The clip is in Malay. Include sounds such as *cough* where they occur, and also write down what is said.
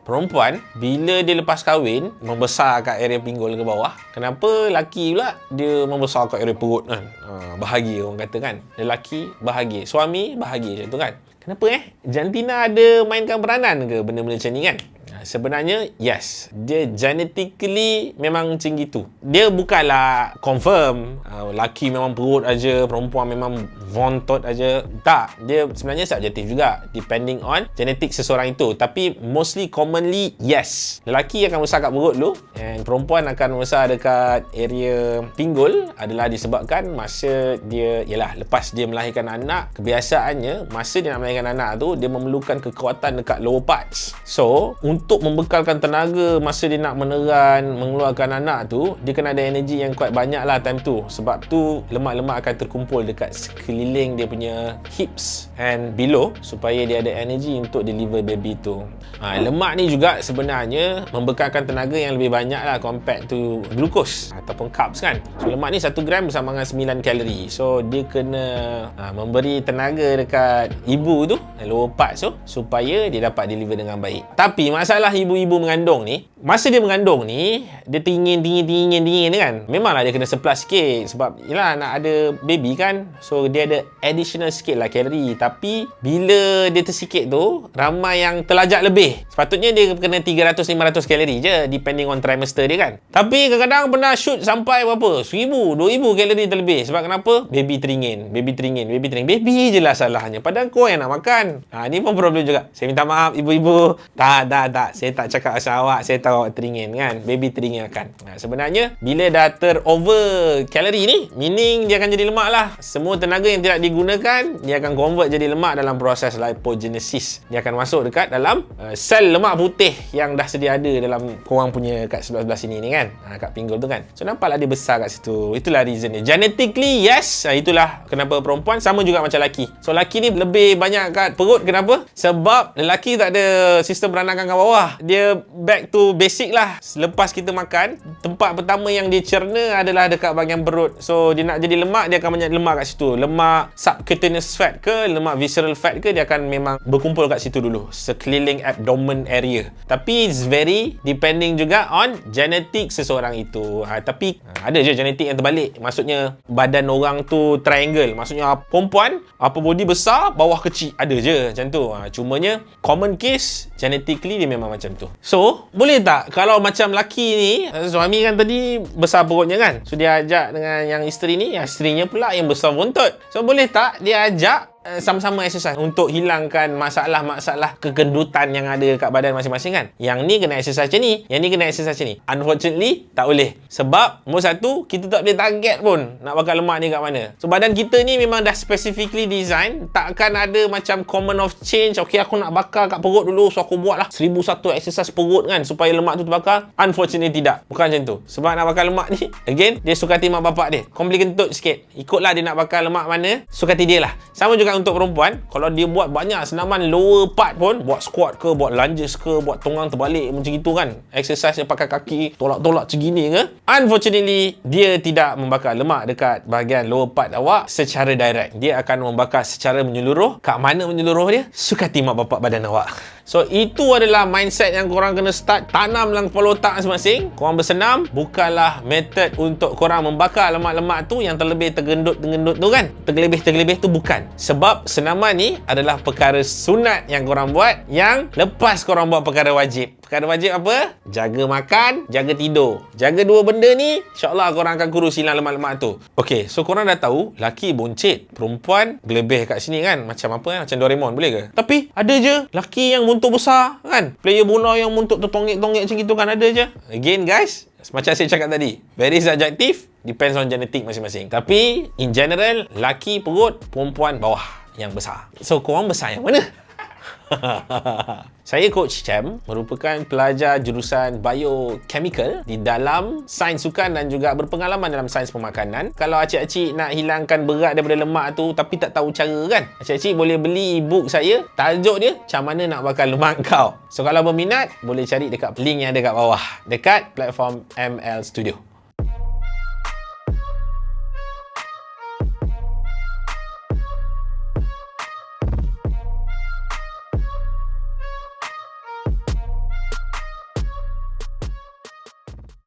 Perempuan, bila dia lepas kahwin, membesar kat area pinggul ke bawah. Kenapa lelaki pula dia membesar kat area perut kan? Ha, bahagia orang kata kan. Lelaki bahagia. Suami bahagia macam tu kan. Kenapa eh? Jantina ada mainkan peranan ke benda-benda macam ni kan? Sebenarnya, yes. Dia genetically memang macam gitu. Dia bukanlah confirm. Uh, laki memang perut aja, perempuan memang vontot aja. Tak. Dia sebenarnya subjektif juga. Depending on genetik seseorang itu. Tapi mostly commonly, yes. Lelaki akan besar kat perut dulu. And perempuan akan besar dekat area pinggul adalah disebabkan masa dia, yalah, lepas dia melahirkan anak, kebiasaannya, masa dia nak melahirkan anak tu, dia memerlukan kekuatan dekat lower parts. So, untuk membekalkan tenaga masa dia nak meneran, mengeluarkan anak tu, dia kena ada energi yang kuat banyak lah time tu. Sebab tu, lemak-lemak akan terkumpul dekat sekeliling dia punya hips and below supaya dia ada energi untuk deliver baby tu. Ha, lemak ni juga sebenarnya membekalkan tenaga yang lebih banyak lah compared to glucose ataupun carbs kan. So, lemak ni 1 gram bersama dengan 9 kalori. So, dia kena ha, memberi tenaga dekat ibu tu, lower parts tu, supaya dia dapat deliver dengan baik. Tapi masalah ibu-ibu mengandung ni, masa dia mengandung ni, dia tingin, tingin, tingin, tingin kan. Memanglah dia kena surplus sikit sebab yelah nak ada baby kan. So dia ada additional sikit lah kalori. Tapi bila dia tersikit tu, ramai yang terlajak lebih. Sepatutnya dia kena 300-500 kalori je depending on trimester dia kan. Tapi kadang-kadang pernah shoot sampai berapa? 1000, 2000 kalori terlebih. Sebab kenapa? Baby teringin, baby teringin, baby teringin. Baby je lah salahnya. Padahal kau yang nak makan. Ha, ni pun problem juga. Saya minta maaf ibu-ibu. Tak, tak, tak. Saya tak cakap asal awak. Saya tahu awak teringin kan. Baby teringin akan. Ha, sebenarnya, bila dah ter-over kalori ni, meaning dia akan jadi lemak lah. Semua tenaga yang tidak digunakan, dia akan convert jadi lemak dalam proses lipogenesis. Dia akan masuk dekat dalam uh, sel lemak putih yang dah sedia ada dalam korang punya kat sebelah-sebelah sini ni kan. Ha, kat pinggul tu kan. So, nampaklah dia besar kat situ. Itulah reason dia. Genetically, yes. Ha, itulah kenapa perempuan sama juga macam lelaki. So, lelaki ni lebih banyak kat perut. Kenapa? Sebab lelaki tak ada sistem peranakan kat bawah. Dia back to basic lah. Lepas kita makan, tempat pertama yang dia cerna adalah dekat bahagian perut. So, dia nak jadi lemak, dia akan banyak lemak kat situ. Lemak subcutaneous fat ke, lemak visceral fat ke, dia akan memang berkumpul kat situ dulu. Sekeliling abdomen area. Tapi, it's very depending juga on genetik seseorang itu. Ha, tapi, ha, ada je genetik yang terbalik. Maksudnya, badan orang tu triangle. Maksudnya, perempuan, apa body besar, bawah kecil. Ada je macam tu. Ha, cumanya, common case, genetically dia memang macam tu. So, boleh tak kalau macam laki ni, suami kan tadi besar perutnya kan? So, dia ajak dengan yang isteri ni, yang isterinya pula yang besar bontot. So, boleh tak dia ajak sama-sama exercise untuk hilangkan masalah-masalah kegendutan yang ada kat badan masing-masing kan. Yang ni kena exercise macam ni, yang ni kena exercise macam ni. Unfortunately, tak boleh. Sebab, nombor satu, kita tak boleh target pun nak bakar lemak ni kat mana. So, badan kita ni memang dah specifically design, takkan ada macam common of change, okay aku nak bakar kat perut dulu, so aku buat lah 1001 exercise perut kan, supaya lemak tu terbakar. Unfortunately, tidak. Bukan macam tu. Sebab nak bakar lemak ni, *laughs* again, dia suka hati mak bapak dia. Kau boleh kentut sikit. Ikutlah dia nak bakar lemak mana, suka dia lah. Sama juga untuk perempuan, kalau dia buat banyak senaman lower part pun, buat squat ke, buat lunges ke, buat tonggang terbalik macam itu kan. Exercise yang pakai kaki, tolak-tolak macam gini ke. Unfortunately, dia tidak membakar lemak dekat bahagian lower part awak secara direct. Dia akan membakar secara menyeluruh. Kat mana menyeluruh dia? Suka hati mak bapak badan awak. So, itu adalah mindset yang korang kena start tanam dalam kepala otak masing-masing. Korang bersenam, bukanlah method untuk korang membakar lemak-lemak tu yang terlebih tergendut-tergendut tu kan. Tergelebih-tergelebih tu bukan. Sebab senaman ni adalah perkara sunat yang korang buat yang lepas korang buat perkara wajib. Perkara wajib apa? Jaga makan, jaga tidur. Jaga dua benda ni, insyaAllah korang akan kurus hilang lemak-lemak tu. Okay, so korang dah tahu, laki boncit, perempuan gelebih kat sini kan. Macam apa kan? Macam Doraemon, boleh ke? Tapi, ada je laki yang muntuk besar kan. Player bola yang muntuk tertonggek-tonggek macam itu kan ada je. Again guys, macam saya cakap tadi, very subjective, depends on genetik masing-masing. Tapi, in general, laki perut, perempuan bawah yang besar. So, korang besar yang mana? *laughs* Saya Coach Chem merupakan pelajar jurusan Biochemical di dalam sains sukan dan juga berpengalaman dalam sains pemakanan. Kalau acik-acik nak hilangkan berat daripada lemak tu tapi tak tahu cara kan? Acik-acik boleh beli e-book saya. Tajuk dia macam mana nak bakar lemak kau. So kalau berminat boleh cari dekat link yang ada kat bawah dekat platform ML Studio.